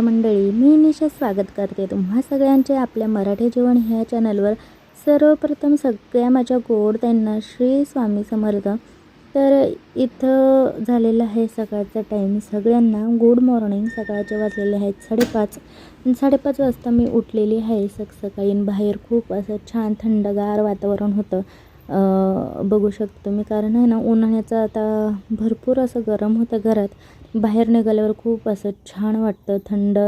नमस्कार मंडळी मी निशा स्वागत करते तुम्हा सगळ्यांचे आपल्या मराठी जीवन ह्या चॅनलवर. सर्वप्रथम सगळ्या माझ्या गोड त्यांना श्री स्वामी समर्थ. तर इथं झालेलं आहे सकाळचा टाईम सगळ्यांना गुड मॉर्निंग सकाळचे वाजलेले आहेत साडेपाच. साडेपाच वाजता मी उठलेली आहे सकाळी. बाहेर खूप असं छान थंडगार वातावरण होतं. बघू शकतो मी. कारण आहे ना उन्हाळ्याचं आता भरपूर असं गरम होतं घरात. बाहेर निघाल्यावर खूप असं छान वाटतं. थंड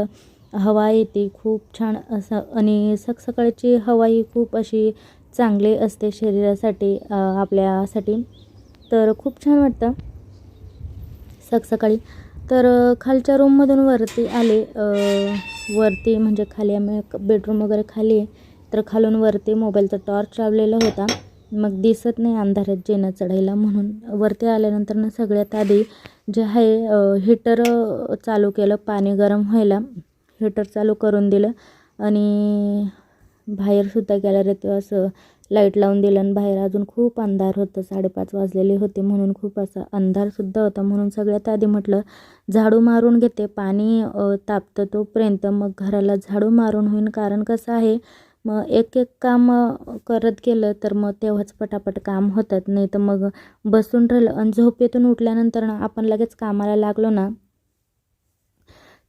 हवा येते खूप छान असं. आणि सकाळची हवा ही खूप अशी चांगली असते शरीरासाठी आपल्यासाठी. तर खूप छान वाटतं सकाळी. तर खालच्या रूममधून वरती आले वरती म्हणजे खाली आम्ही बेडरूम वगैरे खाली आहे. तर खालून वरती मोबाईलचा टॉर्च लावलेला होता. मग दिसत नाही अंधारात जेणं चढायला म्हणून. वरती आल्यानंतर ना सगळ्यात आधी जे आहे हीटर चालू केलं पाणी गरम व्हायला. हीटर चालू करून दिलं आणि बाहेरसुद्धा गॅलरीत असं लाइट लावून दिलं आणि बाहेर अजून खूप अंधार होतं. साडेपाच वाजलेले होते म्हणून खूप असा अंधारसुद्धा होता म्हणून सगळ्यात आधी म्हटलं झाडू मारून घेते. पाणी तापतं तोपर्यंत मग घराला झाडू मारून होईन. कारण कसं आहे मग एक एक काम करत गेलं तर मग तेव्हाच पटापट काम होतात. नाही तर मग बसून राहिलं आणि झोपेतून उठल्यानंतर ना आपण लगेच कामाला लागलो ना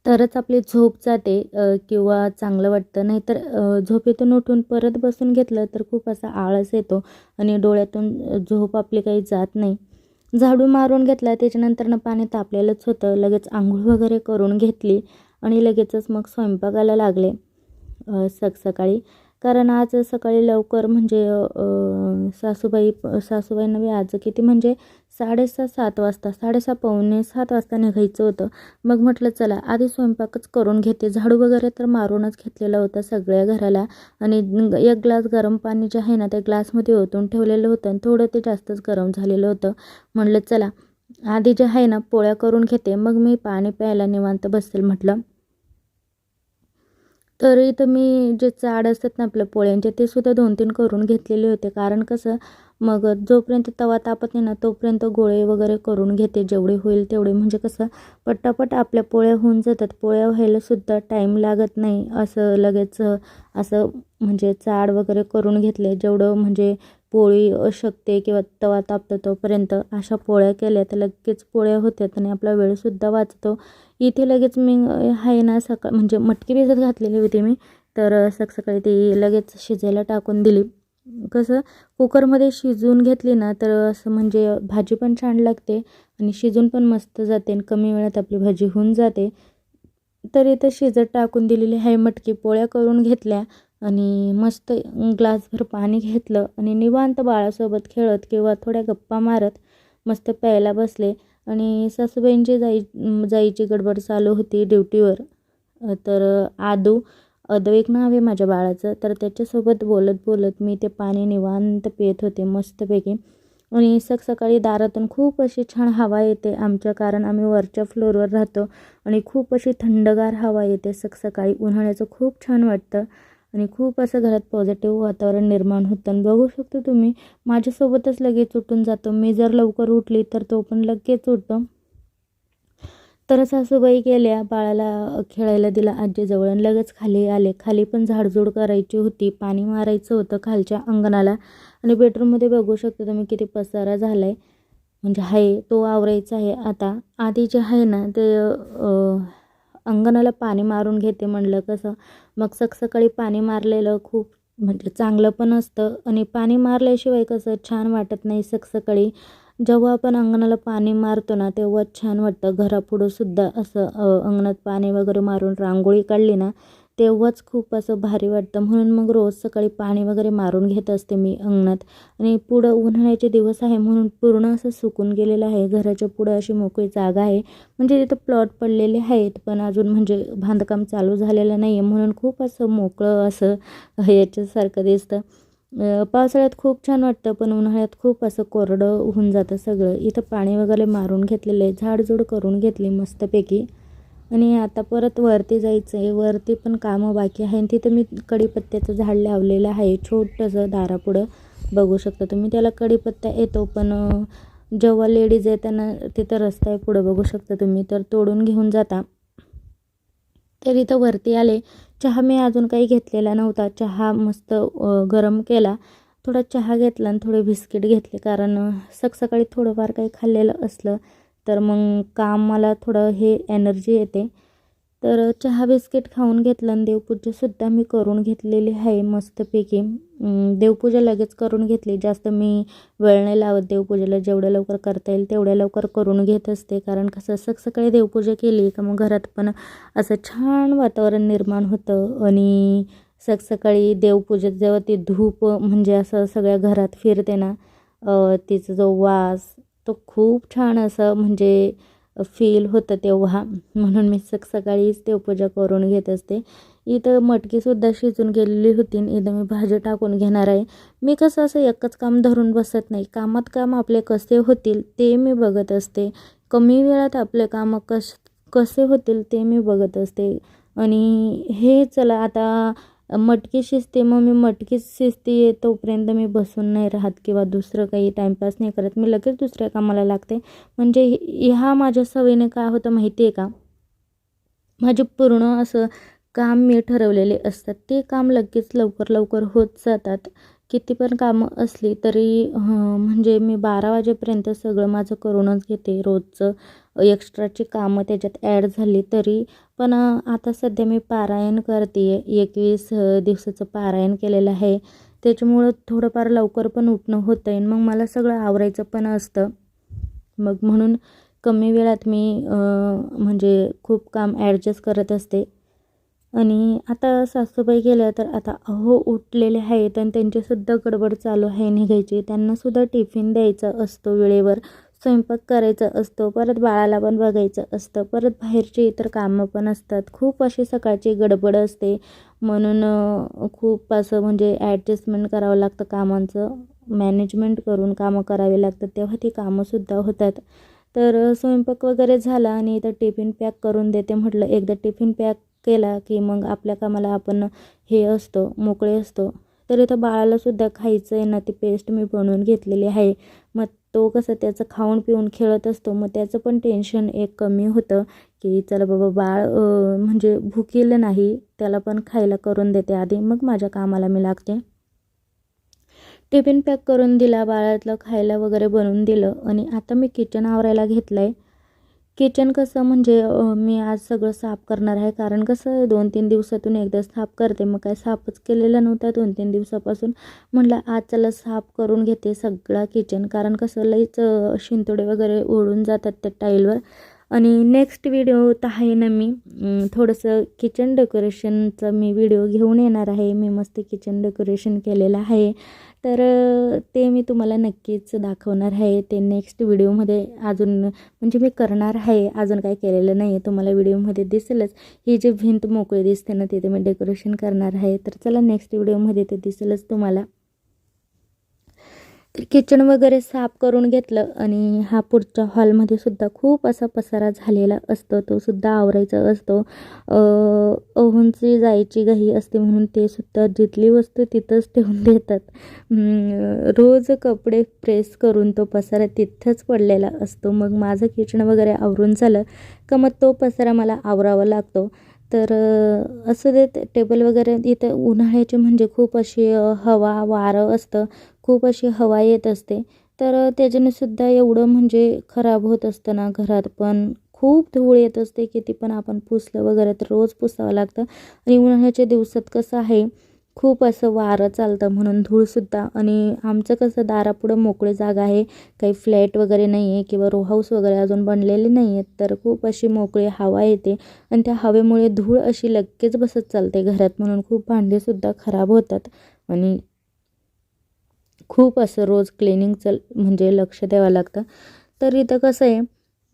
तरच आपली झोप जाते किंवा चांगलं वाटतं. नाहीतर झोपेतून उठून परत बसून घेतलं तर खूप असा आळस येतो आणि डोळ्यातून झोप आपली काही जात नाही. झाडू मारून घेतला त्याच्यानंतरनं पाणी तापलेलंच होतं. लगेच आंघोळ वगैरे करून घेतली आणि लगेचच मग स्वयंपाकाला लागले. सकसकाळी सक सकाळी कारण आज सकाळी लवकर म्हणजे सासूबाई सासूबाईंना बी आज किती म्हणजे साडेसहा सात वाजता साडेसहा पावणे सात वाजता निघायचं होतं. मग म्हटलं चला आधी स्वयंपाकच करून घेते. झाडू वगैरे तर मारूनच घेतलेला होता सगळ्या घराला. आणि एक ग्लास गरम पाणी जे आहे ना त्या ग्लासमध्ये ओतून ठेवलेलं होतं आणि थोडं ते जास्तच गरम झालेलं होतं. म्हटलं चला आधी जे आहे ना पोळ्या करून घेते. मग मी पाणी प्यायला निवांत बसेल. म्हटलं. तर इथं मी जे चाड असतात ना आपल्या पोळ्यांचे ते सुद्धा दोन तीन करून घेतलेले होते. कारण कसं मग जोपर्यंत तवा तापत नाही ना तोपर्यंत गोळे वगैरे करून घेते. जेवढे होईल तेवढे. म्हणजे कसं पटापट आपल्या पोळ्या होऊन जातात. पोळ्या व्हायला सुद्धा टाईम लागत नाही. असं लगेच असं म्हणजे चाड वगैरे करून घेतले. जेवढं म्हणजे पोळी शकते किंवा तवा तापतो तोपर्यंत अशा पोळ्या केल्या तर लगेच पोळ्या होतात आणि आपला वेळसुद्धा वाचतो. इथे लगेच मी आहे ना सकाळ म्हणजे मटकी भिजत घातलेली होती मी तर सकाळी ती लगेच शिजायला टाकून दिली. कसं कुकरमध्ये शिजवून घेतली ना तर असं म्हणजे भाजी पण छान लागते आणि शिजून पण मस्त जाते आणि कमी वेळात आपली भाजी होऊन जाते. तर इथं शिजत टाकून दिलेली आहे मटकी पोळ्या करून घेतल्या. आणि मस्त ग्लासभर पाणी घेतलं आणि निवांत बाळासोबत खेळत किंवा थोड्या गप्पा मारत मस्त प्यायला बसले. आणि सासूबाईंची जाई जाईची गडबड चालू होती ड्युटीवर. तर आदू अदू एक नाव आहे माझ्या बाळाचं तर त्याच्यासोबत बोलत बोलत मी ते पाणी निवांत पित होते मस्तपैकी. आणि सक सकाळी दारातून खूप अशी छान हवा येते आमच्या कारण आम्ही वरच्या फ्लोअरवर राहतो. आणि खूप अशी थंडगार हवा येते सक सकाळी उन्हाळ्याचं खूप छान वाटतं. आणि खूप असं घरात पॉझिटिव्ह वातावरण निर्माण होतं. आणि बघू शकतो तुम्ही माझ्यासोबतच लगेच उठून जातो. मी जर लवकर उठली तर तो पण लगेच उठतो. तर सासूबाई गेल्या बाळाला खेळायला दिला आजीजवळ. आणि लगेच खाली आले. खाली पण झाडझूड करायची होती. पाणी मारायचं होतं खालच्या अंगणाला. आणि बेडरूममध्ये बघू शकता तुम्ही किती पसारा झाला आहे म्हणजे आहे तो आवरायचा आहे. आता आधी जे आहे ना ते अंगणाला पाणी मारून घेते म्हणलं कसं? मग सकसकाळी पाणी मारलेलं खूप म्हणजे चांगलं पण असतं. आणि पाणी मारल्याशिवाय कसं छान वाटत नाही सकसकाळी जेव्हा आपण अंगणाला पाणी मारतो ना तेव्हा छान वाटतं. घरापुढं सुद्धा असं अंगणात पाणी वगैरे मारून रांगोळी काढली ना तेव्हाच खूप असं भारी वाटतं. म्हणून मग रोज सकाळी पाणी वगैरे मारून घेत असते मी अंगणात. आणि पुढं उन्हाळ्याचे दिवस आहे म्हणून पूर्ण असं सुकून गेलेलं आहे. घराच्या पुढं अशी मोकळी जागा आहे. म्हणजे तिथं प्लॉट पडलेले आहेत पण अजून म्हणजे बांधकाम चालू झालेलं नाही आहे म्हणून खूप असं मोकळं असं याच्यासारखं दिसतं. पावसाळ्यात खूप छान वाटतं पण उन्हाळ्यात खूप असं कोरडं होऊन जातं सगळं. इथं पाणी वगैरे मारून घेतलेलं आहे. झाडझूड करून घेतली मस्तपैकी. आणि आता परत वरती जायचं आहे. वरती पण कामं बाकी आहे आणि तिथं मी कढीपत्त्याचं झाड लावलेलं आहे. छोटंसं दारापुढं बघू शकता तुम्ही. त्याला कढीपत्ता येतो पण जेव्हा लेडीज आहे त्यांना तिथं रस्ता आहे पुढं बघू शकता तुम्ही. तर तोडून घेऊन जाता. तर इथं वरती आले. चहा मी अजून काही घेतलेला नव्हता. चहा मस्त गरम केला. थोडा चहा घेतला आणि थोडे बिस्किट घेतले. कारण सकाळी थोडंफार काही खाल्लेलं असलं तर मग कामाला थोडं हे एनर्जी येते. तर चहा बिस्किट खाऊन घेतलं आणि देवपूजासुद्धा मी करून घेतलेली आहे मस्तपैकी. देवपूजा लगेच करून घेतली. जास्त मी वेळ नाही लावत देवपूजेला. जेवढ्या लवकर करता येईल तेवढ्या लवकर करून घेत असते. कारण कसं सकाळी देवपूजा केली का मग घरात पण असं छान वातावरण निर्माण होतं. आणि सकाळी देवपूजेत जेव्हा ती धूप म्हणजे असं सगळ्या घरात फिरते ना तिचा जो वास तो खूप छान असं म्हणजे फील होतं तेव्हा. म्हणून मी सक सकाळीच देवपूजा करून घेत असते. इथं मटकीसुद्धा शिजून गेलेली होती इथं मी भाजी टाकून घेणार आहे. मी कसं असं एकच काम धरून बसत नाही. कामात काम आपले कसे होतील ते मी बघत असते. कमी वेळात आपले कामं कस कसे होतील ते मी बघत असते. आणि हे चला आता मटकी शिजते मग मी मटकीच शिजते तोपर्यंत मी बसून नाही राहत किंवा दुसरं काही टाईमपास नाही करत. मी लगेच दुसऱ्या कामाला लागते. म्हणजे ह्या माझ्या सवयीने काय होतं माहिती आहे का? माझे पूर्ण असं काम मी ठरवलेले असतात. ते काम लगेच लवकर लवकर होत जातात. किती पण कामं असली तरी हं, म्हणजे मी बारा वाजेपर्यंत सगळं माझं करूनच घेते रोजचं. एक्स्ट्राची कामं त्याच्यात ॲड झाली तरी पण आता सध्या मी पारायण करते आहे एकवीस दिवसाचं पारायण केलेलं आहे. त्याच्यामुळं थोडंफार लवकर पण उठणं होतं आहे मग मला सगळं आवरायचं पण असतं. मग म्हणून कमी वेळात मी म्हणजे खूप काम ॲडजस्ट करत असते. आणि आता सासूबाई गेल्या तर आता अहो उठलेले आहेत आणि त्यांचीसुद्धा गडबड चालू आहे निघायची. त्यांनासुद्धा टिफिन द्यायचा असतो वेळेवर. स्वयंपाक करायचा असतो परत बाळाला पण बघायचं असतं परत बाहेरची इतर कामं पण असतात. खूप अशी सकाळची गडबड असते. म्हणून खूप असं म्हणजे ॲडजस्टमेंट करावं लागतं कामांचं. मॅनेजमेंट करून कामं करावी लागतात. तेव्हा ती कामंसुद्धा होतात. तर स्वयंपाक वगैरे झाला आणि इथं टिफिन पॅक करून देते म्हटलं. एकदा टिफिन पॅक केला की मग आपल्या कामाला आपण हे असतो मोकळे असतो. तर इथं बाळालासुद्धा खायचं आहे ना ती पेस्ट मी बनवून घेतलेली आहे. मग तो कसं त्याचं खाऊन पिऊन खेळत असतो मग त्याचं पण टेन्शन एक कमी होतं की चला बाबा बाळ म्हणजे भुकेलं नाही त्याला पण खायला करून देते आधी मग माझ्या कामाला मी लागते. टिफिन पॅक करून दिला बाळातलं खायला वगैरे बनवून दिलं आणि आता मी किचन आवरायला घेतलं आहे किचन कसं म्हणजे मी आज सगळं साफ करणार आहे. कारण कसं दोन तीन दिवसातून एकदा साफ करते. मग काय साफच केलेला नव्हता. दोन तीन दिवसापासून म्हटलं आज चला साफ करून घेते सगळा किचन. कारण कसं लईच शिंतोडे वगैरे ओढून जातात त्या टाईलवर आणि नेक्स्ट व्हिडिओ तर आहे ना मी थोडंसं किचन डेकोरेशनचं मी व्हिडिओ घेऊन येणार आहे. मी मस्त किचन डेकोरेशन केलेलं आहे. तर ते मी तुम्हाला नक्कीच दाखवणार आहे. ते नेक्स्ट व्हिडिओमध्ये अजून म्हणजे मी करणार आहे. अजून काय केलेलं नाही आहे तुम्हाला व्हिडिओमध्ये दिसेलच. ही जी भिंत मोकळी दिसते ना तिथे मी डेकोरेशन करणार आहे. तर चला नेक्स्ट व्हिडिओमध्ये ते दिसेलच तुम्हाला. तर किचन वगैरे साफ करून घेतलं आणि हा पुढच्या हॉलमध्ये सुद्धा खूप असा पसारा झालेला असतो. तो सुद्धा आवरायचा असतो. ओव्हनची जायची घाई असते म्हणून ते सुद्धा जिथली वस्तू तिथंच ठेवून देतात. रोज कपडे प्रेस करून तो पसारा तिथंच पडलेला असतो. मग माझं किचन वगैरे आवरून झालं का मग तो पसारा मला आवरावा लागतो. तर असं ते टेबल वगैरे इथं उन्हाळ्याचे म्हणजे खूप अशी हवा वारं असतं. खूप अशी हवा येत असते. तर अ, त्याच्याने सुद्धा एवढं म्हणजे खराब होत असतं ना घरात. पण खूप धूळ येत असते किती पण आपण पुसलं वगैरे तर रोज पुसावं लागतं. आणि उन्हाळ्याच्या दिवसात कसं आहे खूप असं वारं चालतं म्हणून धूळसुद्धा आणि आमचं कसं दारापुढं मोकळी जागा आहे. काही फ्लॅट वगैरे नाही आहे किंवा रो हाऊस वगैरे अजून बनलेले नाही आहेत तर खूप अशी मोकळी हवा येते. आणि त्या हवेमुळे धूळ अशी लगेच बसत चालते घरात म्हणून खूप भांडेसुद्धा खराब होतात. आणि खूप असं रोज क्लिनिंगचं म्हणजे लक्ष द्यावं लागतं. तर इथं कसं आहे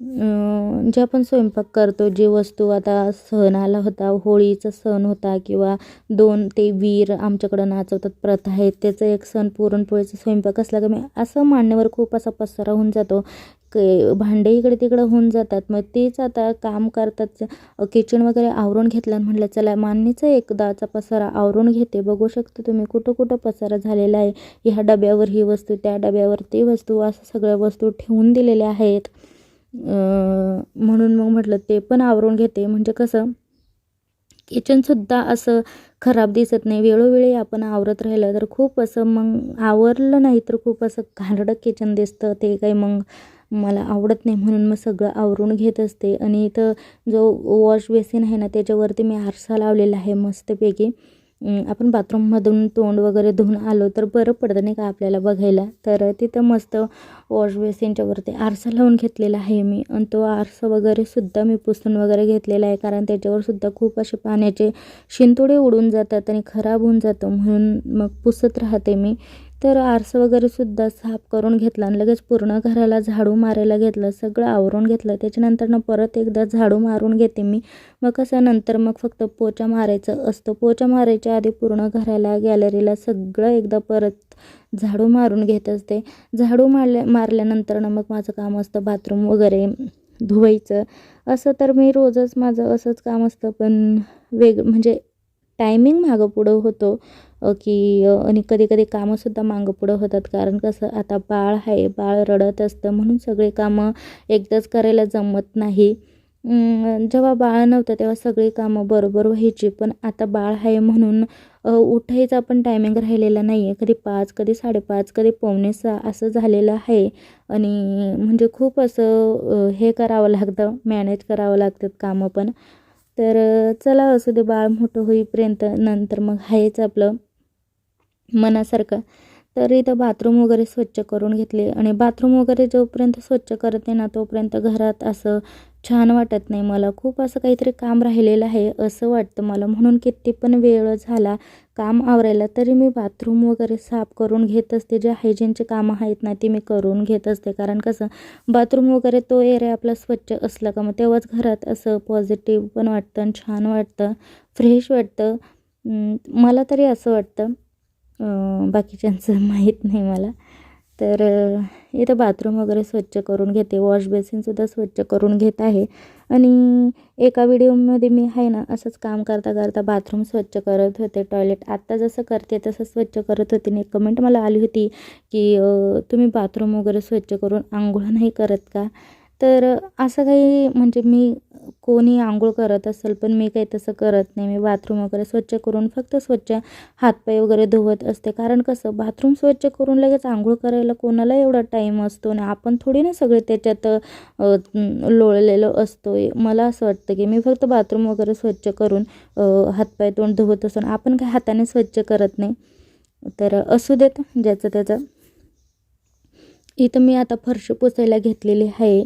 जे आपण स्वयंपाक करतो जे वस्तू आता सण आला होता होळीचा सण होता किंवा दोन ते वीर आमच्याकडं नाचवतात प्रथा आहे त्याचं एक सण पुरणपोळीचा स्वयंपाक असला की मी असं मांडण्यावर खूप असा पसारा होऊन जातो. क भांडे इकडे तिकडं होऊन जातात. मग तेच आता काम करतात. किचन वगैरे आवरून घेतलं म्हटलं चला मान्नीचा एकदाचा पसारा आवरून घेते. बघू शकता तुम्ही कुठं कुठं पसारा झालेला आहे. ह्या डब्यावर ही वस्तू त्या डब्यावर ती वस्तू असं सगळ्या वस्तू ठेवून दिलेल्या आहेत. म्हणून मग म्हटलं ते पण आवरून घेते. म्हणजे कसं किचनसुद्धा असं खराब दिसत नाही. वेळोवेळी आपण आवरत राहिलं तर खूप असं मग आवरलं नाही तर खूप असं घाणडं किचन दिसतं. ते काही मग मला आवडत नाही म्हणून मग सगळं आवरून घेत असते. आणि इथं जो वॉश बेसिन आहे ना त्याच्यावरती मी आरसा लावलेला आहे मस्तपैकी. आपण बाथरूममधून तोंड वगैरे धुवून आलो तर बरं पडतं नाही का आपल्याला बघायला? तर तिथं मस्त वॉश बेसिनच्या वरती आरसा लावून घेतलेला आहे मी. आणि तो आरसा वगैरे सुद्धा मी पुसून वगैरे घेतलेला आहे. कारण त्याच्यावर सुद्धा खूप असे पाण्याचे शिंतोडे उडून जातात आणि खराब होऊन जातं म्हणून मग पुसत राहते मी. तर आरसं वगैरे सुद्धा साफ करून घेतला आणि लगेच पूर्ण घराला झाडू मारायला घेतलं सगळं आवरून घेतलं. त्याच्यानंतरनं परत एकदा झाडू मारून घेते मी. मग कसं नंतर मग फक्त पोचा मारायचं असतं. पोचा मारायच्या आधी पूर्ण घराला गॅलरीला सगळं एकदा परत झाडू मारून घेत असते. झाडू मारल्या मारल्यानंतर मग माझं काम असतं बाथरूम वगैरे धुवायचं. असं तर मी रोजच माझं असंच काम असतं पण वेग म्हणजे टायमिंग मागं पुढं होतो. की आणि कधी कधी कामंसुद्धा मागं पुढं होतात. कारण कसं आता बाळ आहे बाळ रडत असतं म्हणून सगळे कामं एकदाच करायला जमत नाही. जेव्हा बाळ नव्हतं तेव्हा सगळी कामं बरोबर व्हायची. पण आता बाळ आहे म्हणून उठायचा पण टायमिंग राहिलेला नाही आहे कधी पाच कधी साडेपाच कधी पावणे सहा असं झालेलं आहे. आणि म्हणजे खूप असं हे करावं लागतं मॅनेज करावं लागतात कामं पण. तर चला असू दे बाळ मोठं होईपर्यंत नंतर मग आहेच आपलं. मनासारखं. तर इथं बाथरूम वगैरे स्वच्छ करून घेतले. आणि बाथरूम वगैरे जोपर्यंत स्वच्छ करते ना तोपर्यंत घरात असं छान वाटत नाही मला. खूप असं काहीतरी काम राहिलेलं आहे असं वाटतं मला. म्हणून किती पण वेळ झाला काम आवरायला तरी मी बाथरूम वगैरे साफ करून घेत असते. जे हायजीनचे कामं आहेत ना ती मी करून घेत असते. कारण कसं बाथरूम वगैरे तो एरिया आपला स्वच्छ असला का मग तेव्हाच घरात असं पॉझिटिव्ह पण वाटतं आणि छान वाटतं फ्रेश वाटतं. मला तरी असं वाटतं. बाकीच्यांचं माहीत नाही मला. तर इथं बाथरूम वगैरे स्वच्छ करून घेते. वॉश बेसिनसुद्धा स्वच्छ करून घेत आहे. आणि एका व्हिडिओमध्ये मी आहे ना असंच काम करता करता बाथरूम स्वच्छ करत होते. टॉयलेट आत्ता जसं करते तसं स्वच्छ करत होते. आणि कमेंट मला आली होती की तुम्ही बाथरूम वगैरे स्वच्छ करून आंघोळ नाही करत का? तर असं काही म्हणजे मी कोणी आंघोळ करत असेल पण मी काही तसं करत नाही. मी बाथरूम वगैरे स्वच्छ करून फक्त स्वच्छ हातपाय वगैरे धुवत असते. कारण कसं बाथरूम स्वच्छ करून लगेच आंघोळ करायला कोणाला एवढा टाईम असतो आणि आपण थोडी ना सगळे त्याच्यात लोळलेलो असतो मला असं वाटतं की मी फक्त बाथरूम वगैरे स्वच्छ करून हातपाय तोंड धुवत असतो आपण काही हाताने स्वच्छ करत नाही. तर असू देत ज्याचं त्याचं. इथं मी आता फरशी पुसायला घेतलेली आहे.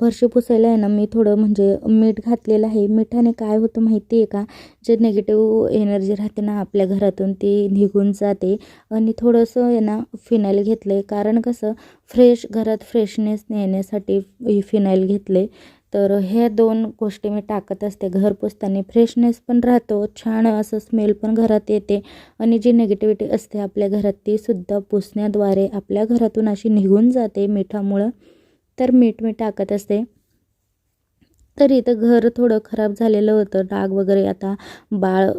फरशी पुसायला आहे ना मी थोडं म्हणजे मीठ घातलेलं आहे. मिठाने काय होतं माहिती आहे का? जे नेगेटिव्ह एनर्जी राहते ना आपल्या घरातून ती निघून जाते. आणि थोडंसं आहे ना फिनाईल घेतलं आहे कारण कसं फ्रेश घरात फ्रेशनेस येण्यासाठी फिनाईल घेतले तर ह्या दोन गोष्टी मी टाकत असते. घर पुसताना फ्रेशनेस पण राहतो छान असं स्मेल पण घरात येते. आणि जी निगेटिव्हिटी असते आपल्या घरात ती सुद्धा पुसण्याद्वारे आपल्या घरातून अशी निघून जाते मिठामुळं. तर मीठ मी टाकत असते. तर इथं घर थोडं खराब झालेलं होतं. डाग वगैरे आता बाळ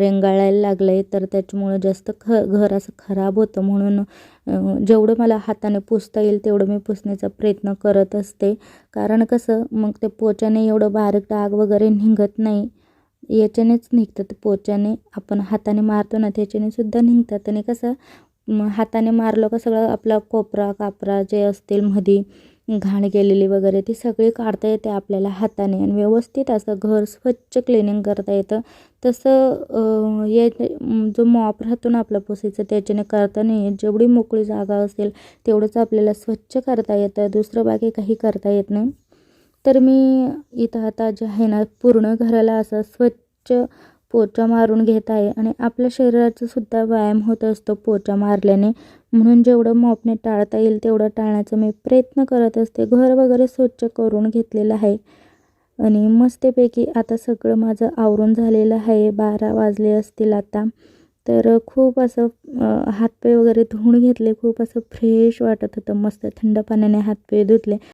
रेंगाळायला लागलं आहे तर त्याच्यामुळं जास्त ख घर असं खराब होतं. म्हणून जेवढं मला हाताने पुसता येईल तेवढं मी पुसण्याचा प्रयत्न करत असते. कारण कसं मग ते पोच्याने एवढं बारीक डाग वगैरे निघत नाही. याच्यानेच निघतात पोच्याने आपण हाताने मारतो ना त्याच्याने सुद्धा निघतात. आणि कसं हाताने मारलं का सगळं आपला कोपरा कापरा जे असतील मधी घाण गेलेली वगैरे ती सगळी काढता येते आपल्याला हाताने. आणि व्यवस्थित असं घर स्वच्छ क्लिनिंग करता येतं. तसं ये जो मॉप राहतो ना आपला पुसायचं त्याच्याने करता नाही येत. जेवढी मोकळी जागा असेल तेवढंच आपल्याला स्वच्छ करता येतं. दुसरं बाकी काही करता येत नाही. तर मी इथं आता जे आहे ना पूर्ण घराला असं स्वच्छ पोचा मारून घेत आहे आणि आपल्या शरीराचा सुद्धा व्यायाम होत असतो पोचा मारल्याने. म्हणून जेवढं मॉपने टाळता येईल तेवढं टाळण्याचा मी प्रयत्न करत असते. घर वगैरे स्वच्छ करून घेतलेलं आहे. आणि मस्तपैकी आता सगळं माझं आवरून झालेलं आहे. बारा वाजले असतील आता. तर खूप असं हातपाय वगैरे धुवून घेतले. खूप असं फ्रेश वाटत होतं. मस्त थंड पाण्याने हातपाय धुतले.